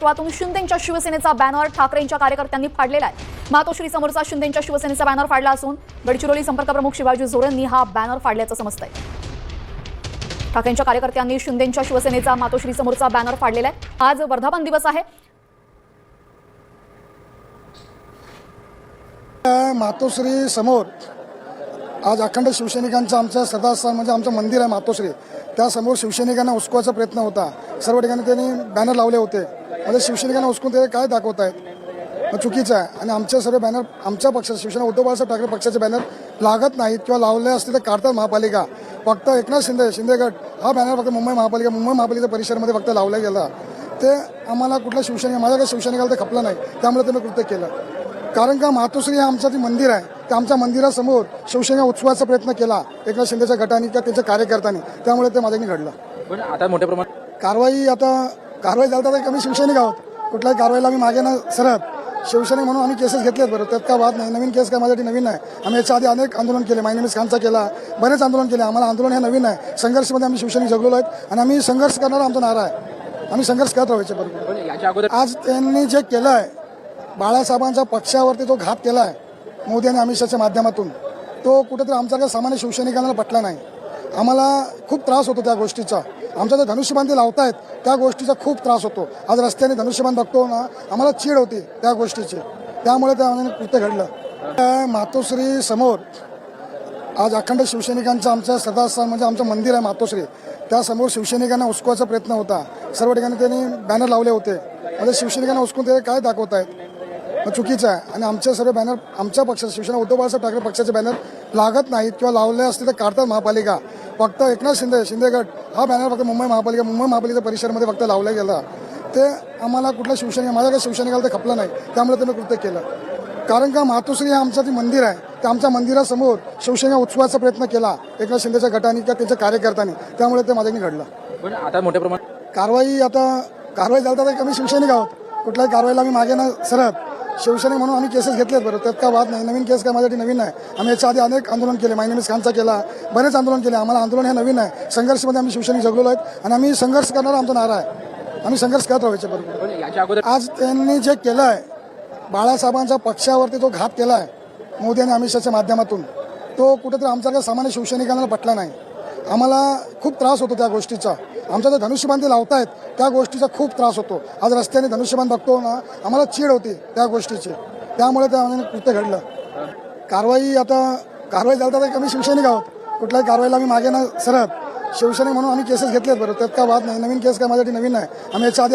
नेतृत्वातून शिंदेच्या शिवसेनेचा बॅनर ठाकरेंच्या कार्यकर्त्यांनी फाडलेला आहे. मातोश्री समोरचा शिंदेच्या शिवसेनेचा बॅनर फाडला असून गडचिरोली संपर्क प्रमुख शिवाजी जोरेंनी हा बॅनर फाडल्याचं समजतंय. ठाकरेंच्या कार्यकर्त्यांनी शिंदेच्या शिवसेनेचा मातोश्री समोरचा बॅनर फाडलेला आहे. आज वर्धापन दिवस आहे. मातोश्री समोर आज अखंड शिवसैनिकांचं आमचं श्रद्धास्थान म्हणजे आमचं मंदिर आहे मातोश्री. त्यासमोर शिवसैनिकांना उचकवायचा प्रयत्न होता. सर्व ठिकाणी त्यांनी बॅनर लावले होते. म्हणजे शिवसैनिकांना उचकून ते काय दाखवत आहेत चुकीचं आहे. आणि आमचे सर्व बॅनर आमच्या पक्षाचे शिवसेना उद्धव बाळासाहेब ठाकरे पक्षाचे बॅनर लागत नाहीत किंवा लावले असते तर काढतात महापालिका. फक्त एकनाथ शिंदे शिंदेगड हा बॅनर फक्त मुंबई महापालिका मुंबई महापालिकेच्या परिसरामध्ये फक्त लावला गेला. ते आम्हाला कुठल्या शिवसेने माझ्या काही शिवसेनिकाला ते खपलं नाही. त्यामुळे ते मी कृत्य केलं. कारण का मातोश्री हे आमचं ते मंदिर आहे. त्या आमच्या मंदिरासमोर शिवसेना उत्सवाचा प्रयत्न केला. एकनाथ शिंदेच्या गटाने किंवा त्यांच्या कार्यकर्त्यांनी. त्यामुळे ते माझ्याने घडलं. पण आता मोठ्या प्रमाणात कारवाई आता कारवाई झाली तर कमी शिवसैनिक आहोत. कुठल्याही कारवाईला आम्ही मागे न सरत. शिवसैनिक म्हणून आम्ही केसेस घेतलेत बरं. त्यात काय वाद नाही. नवीन केस काय माझ्यासाठी नवीन नाही. आम्ही याच्या आधी अनेक आंदोलन केले. मायनेमिस खानचा केला बरेच आंदोलन केले. आम्हाला आंदोलन हे नवीन आहे. संघर्षमध्ये आम्ही शिवसैनिक जगलेलो आहेत. आणि आम्ही संघर्ष करणारा आमचा नारा आहे. आम्ही संघर्ष करत राहायचे बरोबर आज त्यांनी जे केलं आहे बाळासाहेबांच्या पक्षावरती जो घात केला आहे मोदी आणि अमित शहाच्या माध्यमातून. तो कुठेतरी आमच्या सामान्य शिवसैनिकांना पटला नाही. आम्हाला खूप त्रास होतो त्या गोष्टीचा. आमच्या जे धनुष्यबांधी लावतायत त्या गोष्टीचा खूप त्रास होतो. आज रस्त्याने धनुष्यबाण बघतो ना आम्हाला चीड होती त्या गोष्टीची. त्यामुळे त्या कृत्य घडलं. मातोश्री समोर आज अखंड शिवसैनिकांचं आमचं श्रद्धास्थान म्हणजे आमचं मंदिर आहे मातोश्री. त्यासमोर शिवसैनिकांना उचकवायचा प्रयत्न होता. सर्व ठिकाणी त्यांनी बॅनर लावले होते. म्हणजे शिवसैनिकांना उचकून ते काय दाखवत आहेत चुकीचं आहे. आणि आमचे सर्व बॅनर आमच्या पक्षाचे शिवसेना उद्धव बाळासाहेब ठाकरे पक्षाचे बॅनर लागत नाहीत किंवा लावले असते तर काढतात महापालिका. फक्त एकनाथ शिंदे शिंदेगड हा बॅनर फक्त मुंबई महापालिका मुंबई महापालिका परिसरामध्ये फक्त लावला गेला. ते आम्हाला कुठल्या शिवसैनिक माझ्या काही शिवसैनिकाला ते खपलं नाही. त्यामुळे ते मी कृत्य केलं. कारण का मातोश्री हे आमचं जे मंदिर आहे त्या आमच्या मंदिरासमोर शिवसेना उत्सवाचा प्रयत्न केला एकनाथ शिंदेच्या गटाने किंवा त्यांच्या कार्यकर्त्यांनी. त्यामुळे ते माझ्याने घडलं. पण आता मोठ्या प्रमाणात कारवाई आता कारवाई झाली तर कमी शिवसैनिक आहोत. कुठल्याही कारवाईला आम्ही मागे न सरत. शिवसैनिक म्हणून आम्ही केसेस घेतलेत बरं. त्यात काय वाद नाही. नवीन केस काय माझ्यासाठी नवीन आहे आम्ही याच्या आधी अनेक आंदोलन केले. मायनेमिस खानचा केला बरेच आंदोलन केले. आम्हाला आंदोलन हे नवीन आहे. संघर्षमध्ये आम्ही शिवसैनिक जगलेलो आहेत. आणि आम्ही संघर्ष करणारा आमचा नारा आहे. आम्ही संघर्ष करत राहायचे बरोबर. आज त्यांनी जे केलं आहे बाळासाहेबांच्या पक्षावरती जो घात केला आहे मोदी आणि अमित शहाच्या माध्यमातून तो कुठेतरी आमच्या सामान्य शिवसैनिकांना पटला नाही. आम्हाला खूप त्रास होतो त्या गोष्टीचा. आमच्या जे धनुष्यबाण ते लावतायत त्या गोष्टीचा खूप त्रास होतो. आज रस्त्याने धनुष्यबाण बघतो ना आम्हाला चीड होती त्या गोष्टीची. त्यामुळे त्या कृत्य घडलं. कारवाई आता कारवाई झाली तर कमी शिवसैनिक आहोत. कुठल्याही कारवाईला आम्ही मागे ना सरत. शिवसैनिक म्हणून आम्ही केसेस घेतलेत बरं. त्यात काय वाद नाही. नवीन केस काय माझ्यासाठी नवीन आहे आम्ही याच्या आधी